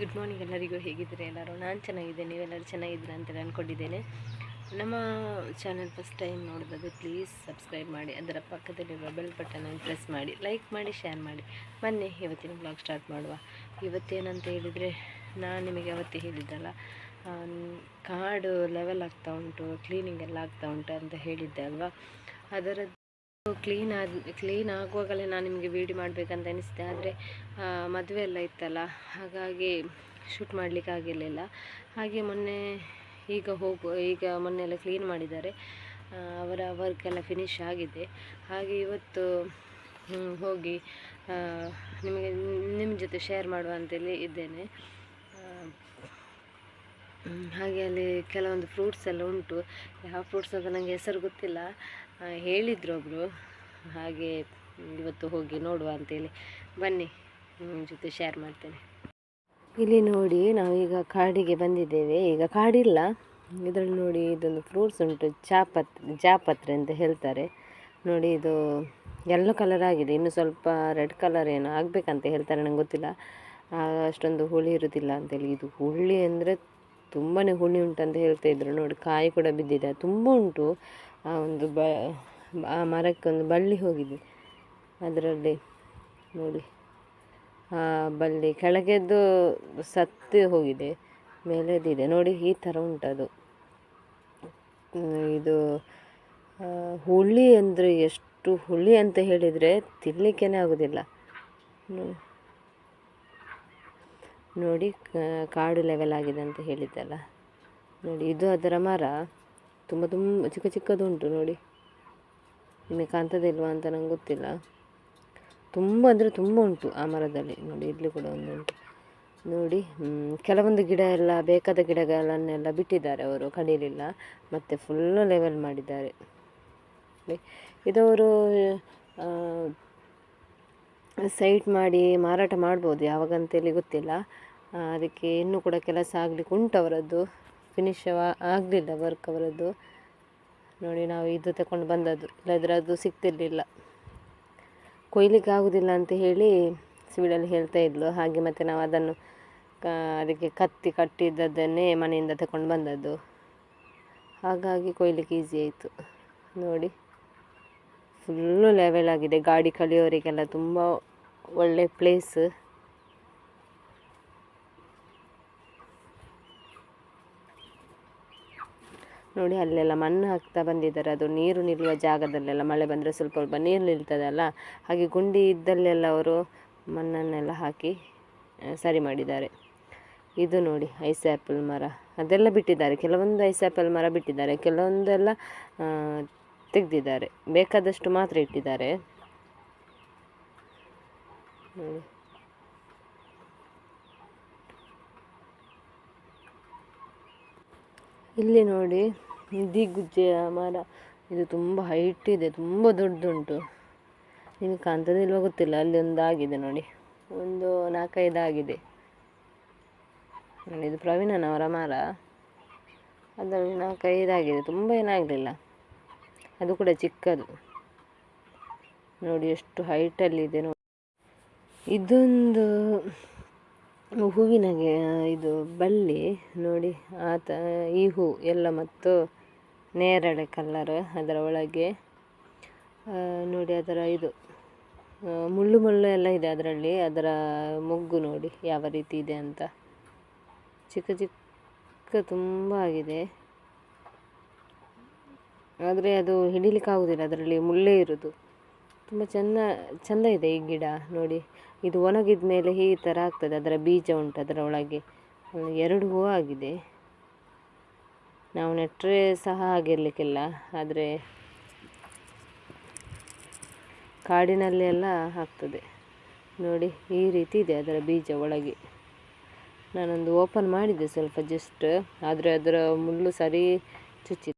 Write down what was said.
Good morning ಎಲ್ಲರಿಗೂ ಹೇಗಿದ್ದೀರಿ ಎಲ್ಲರೂ? ನಾನು ಚೆನ್ನಾಗಿದ್ದೆ ನೀವೆಲ್ಲರೂ ಚೆನ್ನಾಗಿದ್ದೀರಾ ಅಂತ ಅಂದ್ಕೊಂಡಿದ್ದೇನೆ ನಮ್ಮ ಚಾನಲ್ ಫಸ್ಟ್ ಟೈಮ್ ನೋಡಿದ್ರೆ ಪ್ಲೀಸ್ ಸಬ್ಸ್ಕ್ರೈಬ್ ಮಾಡಿ, ಅದರ ಪಕ್ಕದಲ್ಲಿರುವ ಬೆಲ್ ಬಟನನ್ನು ಪ್ರೆಸ್ ಮಾಡಿ, ಲೈಕ್ ಮಾಡಿ, ಶೇರ್ ಮಾಡಿ. ಬನ್ನಿ, ಇವತ್ತಿನ ಬ್ಲಾಗ್ ಸ್ಟಾರ್ಟ್ ಮಾಡುವ. ಇವತ್ತೇನಂತ ಹೇಳಿದರೆ, ನಾನು ನಿಮಗೆ ಅವತ್ತೇ ಹೇಳಿದ್ದಲ್ಲ ಕಾರ್ಡು ಕಾಡು ಲೆವೆಲ್ ಆಗ್ತಾ ಉಂಟು ಕ್ಲೀನಿಂಗ್ ಎಲ್ಲ ಆಗ್ತಾ ಉಂಟು ಅಂತ ಹೇಳಿದ್ದೆ ಅಲ್ವಾ? ಅದರದ್ದು ಕ್ಲೀನ್ ಆದ ಕ್ಲೀನ್ ಆಗುವಾಗಲೇ ನಾನು ನಿಮಗೆ ವೀಡಿಯೋ ಮಾಡಬೇಕಂತ ಅನಿಸಿದೆ ಆದರೆ ಮದುವೆ ಎಲ್ಲ ಇತ್ತಲ್ಲ, ಹಾಗಾಗಿ ಶೂಟ್ ಮಾಡಲಿಕ್ಕೆ ಆಗಿರಲಿಲ್ಲ. ಹಾಗೆ ಮೊನ್ನೆ ಈಗ ಹೋಗು, ಈಗ ಮೊನ್ನೆ ಎಲ್ಲ ಕ್ಲೀನ್ ಮಾಡಿದ್ದಾರೆ. ಅವರ ವರ್ಕ್ ಎಲ್ಲ ಫಿನಿಶ್ ಆಗಿದೆ. ಹಾಗೆ ಇವತ್ತು ಹೋಗಿ ನಿಮಗೆ ನಿಮ್ಮ ಜೊತೆ ಶೇರ್ ಮಾಡುವ ಅಂತೇಳಿ ಇದ್ದೇನೆ. ಹಾಗೆ ಅಲ್ಲಿ ಕೆಲವೊಂದು ಫ್ರೂಟ್ಸ್ ಎಲ್ಲ ಉಂಟು. ಯಾವ ಫ್ರೂಟ್ಸ್ ಅಂತ ನನಗೆ ಹೆಸರು ಗೊತ್ತಿಲ್ಲ. ಹೇಳಿದರು ಒಬ್ಬರು ಹಾಗೆ ಇವತ್ತು ಹೋಗಿ ನೋಡುವ ಅಂತೇಳಿ. ಬನ್ನಿ, ನಿಮ್ಮ ಜೊತೆ ಶೇರ್ ಮಾಡ್ತೇನೆ. ಇಲ್ಲಿ ನೋಡಿ ನಾವೀಗ ಕಾಡಿಗೆ ಬಂದಿದ್ದೇವೆ. ಈಗ ಕಾಡಿಲ್ಲ. ಇದರಲ್ಲಿ ನೋಡಿ ಇದೊಂದು ಫ್ರೂಟ್ಸ್ ಉಂಟು. ಚಾಪತ್, ಜಾಪತ್ರೆ ಅಂತ ಹೇಳ್ತಾರೆ. ನೋಡಿ ಇದು ಯೆಲ್ಲೋ ಕಲರ್ ಆಗಿದೆ. ಇನ್ನು ಸ್ವಲ್ಪ ರೆಡ್ ಕಲರ್ ಏನೋ ಆಗಬೇಕಂತ ಹೇಳ್ತಾರೆ. ನಂಗೆ ಗೊತ್ತಿಲ್ಲ. ಅಷ್ಟೊಂದು ಹುಳಿ ಇರೋದಿಲ್ಲ ಅಂತೇಳಿ. ಇದು ಹುಳಿ ಅಂದರೆ ತುಂಬಾ ಹುಳಿ ಉಂಟು ಅಂತ ಹೇಳ್ತಾ ಇದ್ರು. ನೋಡಿ, ಕಾಯಿ ಕೂಡ ಬಿದ್ದಿದೆ. ತುಂಬ ಉಂಟು. ಆ ಒಂದು ಬ, ಆ ಮರಕ್ಕೊಂದು ಬಳ್ಳಿ ಹೋಗಿದೆ. ಅದರಲ್ಲಿ ನೋಡಿ, ಆ ಬಳ್ಳಿ ಕೆಳಗೆದ್ದು ಸತ್ತು ಹೋಗಿದೆ, ಮೇಲೆದಿದೆ. ನೋಡಿ, ಈ ಥರ ಉಂಟದು. ಇದು ಹುಳಿ ಅಂದರೆ ಎಷ್ಟು ಹುಳಿ ಅಂತ ಹೇಳಿದರೆ ತಿನ್ನಲಿಕ್ಕೇ ಆಗೋದಿಲ್ಲ. ನೋ- ನೋಡಿ ಕಾಡು ಲೆವೆಲ್ ಆಗಿದೆ ಅಂತ ಹೇಳಿದ್ದಲ್ಲ. ನೋಡಿ, ಇದು ಅದರ ಮರ. ತುಂಬ ತುಂಬ, ಚಿಕ್ಕ ಚಿಕ್ಕದುಂಟು ನೋಡಿ. ನಿಮಗೆ ಕಾಣ್ತದಿಲ್ವಾ ಅಂತ ನಂಗೆ ಗೊತ್ತಿಲ್ಲ. ತುಂಬ ಅಂದರೆ ತುಂಬ ಉಂಟು ಆ ಮರದಲ್ಲಿ. ನೋಡಿ ಇಲ್ಲಿ ಕೂಡ ಒಂದು ಉಂಟು ನೋಡಿ ಕೆಲವೊಂದು ಗಿಡ ಎಲ್ಲ, ಬೇಕಾದ ಗಿಡಗಳನ್ನೆಲ್ಲ ಬಿಟ್ಟಿದ್ದಾರೆ ಅವರು ಕಡಿಲಿಲ್ಲ ಮತ್ತು ಫುಲ್ಲು ಲೆವೆಲ್ ಮಾಡಿದ್ದಾರೆ. ಇದವರು ಸೈಟ್ ಮಾಡಿ ಮಾರಾಟ ಮಾಡ್ಬೋದು, ಯಾವಾಗಂತೇಳಿ ಗೊತ್ತಿಲ್ಲ. ಅದಕ್ಕೆ ಇನ್ನೂ ಕೂಡ ಕೆಲಸ ಆಗಲಿಕ್ಕೆ ಉಂಟು ಅವರದ್ದು. ಫಿನಿಶ್ ಆಗಲಿಲ್ಲ ವರ್ಕ್ ಅವರದ್ದು. ನೋಡಿ, ನಾವು ಇದು ತಗೊಂಡು ಬಂದದ್ದು. ಇಲ್ಲದ್ರೆ ಅದು ಸಿಗ್ತಿರ್ಲಿಲ್ಲ. ಕೊಯ್ಲಿಕ್ಕೆ ಆಗೋದಿಲ್ಲ ಅಂತ ಹೇಳಿ ಸಿವಿಲಲ್ಲಿ ಹೇಳ್ತಾ ಇದ್ಲು. ಹಾಗೆ ಮತ್ತು ನಾವು ಅದನ್ನು ಅದಕ್ಕೆ ಕತ್ತಿ ಕಟ್ಟಿದ್ದದ್ದನ್ನೇ ಮನೆಯಿಂದ ತಗೊಂಡು ಬಂದದ್ದು. ಹಾಗಾಗಿ ಕೊಯ್ಲಿಕ್ಕೆ ಈಸಿ ಆಯಿತು. ನೋಡಿ. ಫುಲ್ಲು ಲೆವೆಲ್ ಆಗಿದೆ. ಗಾಡಿ ಕಲಿಯೋರಿಗೆಲ್ಲ ತುಂಬ ಒಳ್ಳೆ ಪ್ಲೇಸ್ ನೋಡಿ, ಅಲ್ಲೆಲ್ಲ ಮಣ್ಣು ಹಾಕ್ತಾ ಬಂದಿದ್ದಾರೆ. ಅದು ನೀರು ನಿಲ್ಲುವ ಜಾಗದಲ್ಲೆಲ್ಲ ಮಳೆ ಬಂದರೆ ಸ್ವಲ್ಪ ಸ್ವಲ್ಪ ನೀರು ನಿಲ್ತದಲ್ಲ ಹಾಗೆ ಗುಂಡಿ ಇದ್ದಲ್ಲೆಲ್ಲ ಅವರು ಮಣ್ಣನ್ನೆಲ್ಲ ಹಾಕಿ ಸರಿ ಮಾಡಿದ್ದಾರೆ. ಇದು ನೋಡಿ ಐಸ್ ಆ್ಯಪಲ್ ಮರ. ಅದೆಲ್ಲ ಬಿಟ್ಟಿದ್ದಾರೆ. ಕೆಲವೊಂದು ಐಸ್ ಆ್ಯಪಲ್ ಮರ ಬಿಟ್ಟಿದ್ದಾರೆ. ಕೆಲವೊಂದೆಲ್ಲ ತೆಗ್ದಿದ್ದಾರೆ. ಬೇಕಾದಷ್ಟು ಮಾತ್ರ ಇಟ್ಟಿದ್ದಾರೆ. ಇಲ್ಲಿ ನೋಡಿ ದಿಗುಜ್ಜೆಯ ಮರ. ಇದು ತುಂಬ ಹೈಟ್ ಇದೆ, ತುಂಬ ದೊಡ್ಡದುಂಟು ನಿಮಗೆ ಕಾಣ್ತದಿಲ್ವ ಗೊತ್ತಿಲ್ಲ, ಅಲ್ಲಿ ಒಂದು ಆಗಿದೆ ನೋಡಿ. ಒಂದು ನಾಲ್ಕೈದು ಆಗಿದೆ. ಇದು ಪ್ರವೀಣನವರ ಮರ. ಅದರಲ್ಲಿ ನಾಲ್ಕೈದು ಆಗಿದೆ, ತುಂಬ ಏನಾಗಲಿಲ್ಲ ಅದು ಕೂಡ ಚಿಕ್ಕದು. ನೋಡಿ ಎಷ್ಟು ಹೈಟಲ್ಲಿದೆ ನೋಡಿ. ಇದೊಂದು ಹೂವಿನಗೆ ಇದು ಬಳ್ಳಿ. ನೋಡಿ ಆತ, ಈ ಹೂ ಎಲ್ಲ ಮತ್ತು ನೇರಳೆ ಕಲ್ಲರ್ ಅದರ ಒಳಗೆ. ನೋಡಿ ಅದರ ಇದು ಮುಳ್ಳು ಮುಳ್ಳು ಎಲ್ಲ ಇದೆ ಅದರಲ್ಲಿ. ಅದರ ಮೊಗ್ಗು ನೋಡಿ ಯಾವ ರೀತಿ ಇದೆ ಅಂತ. ಚಿಕ್ಕ ಚಿಕ್ಕ ತುಂಬ ಆಗಿದೆ. ಆದರೆ ಅದು ಹಿಡಿಲಿಕ್ಕೆ ಆಗೋದಿಲ್ಲ, ಅದರಲ್ಲಿ ಮುಳ್ಳೇ ಇರೋದು. ತುಂಬ ಚೆಂದ ಚೆಂದ ಇದೆ ಈ ಗಿಡ ನೋಡಿ. ಇದು ಒಣಗಿದ ಮೇಲೆ ಈ ಥರ ಆಗ್ತದೆ, ಅದರ ಬೀಜ ಉಂಟು ಅದರ ಒಳಗೆ ಎರಡು ಹೂವು ಆಗಿದೆ. ನಾವು ನೆಟ್ಟರೆ ಸಹ ಆಗಿರಲಿಕ್ಕಿಲ್ಲ ಆದರೆ ಕಾಡಿನಲ್ಲಿ ಎಲ್ಲ ಆಗ್ತದೆ. ನೋಡಿ, ಈ ರೀತಿ ಇದೆ ಅದರ ಬೀಜ ಒಳಗೆ. ನಾನೊಂದು ಓಪನ್ ಮಾಡಿದ್ದೆ ಸ್ವಲ್ಪ ಜಸ್ಟ್ ಆದರೆ ಅದರ ಮುಳ್ಳು ಸರಿ ಚುಚ್ಚಿತ್ತು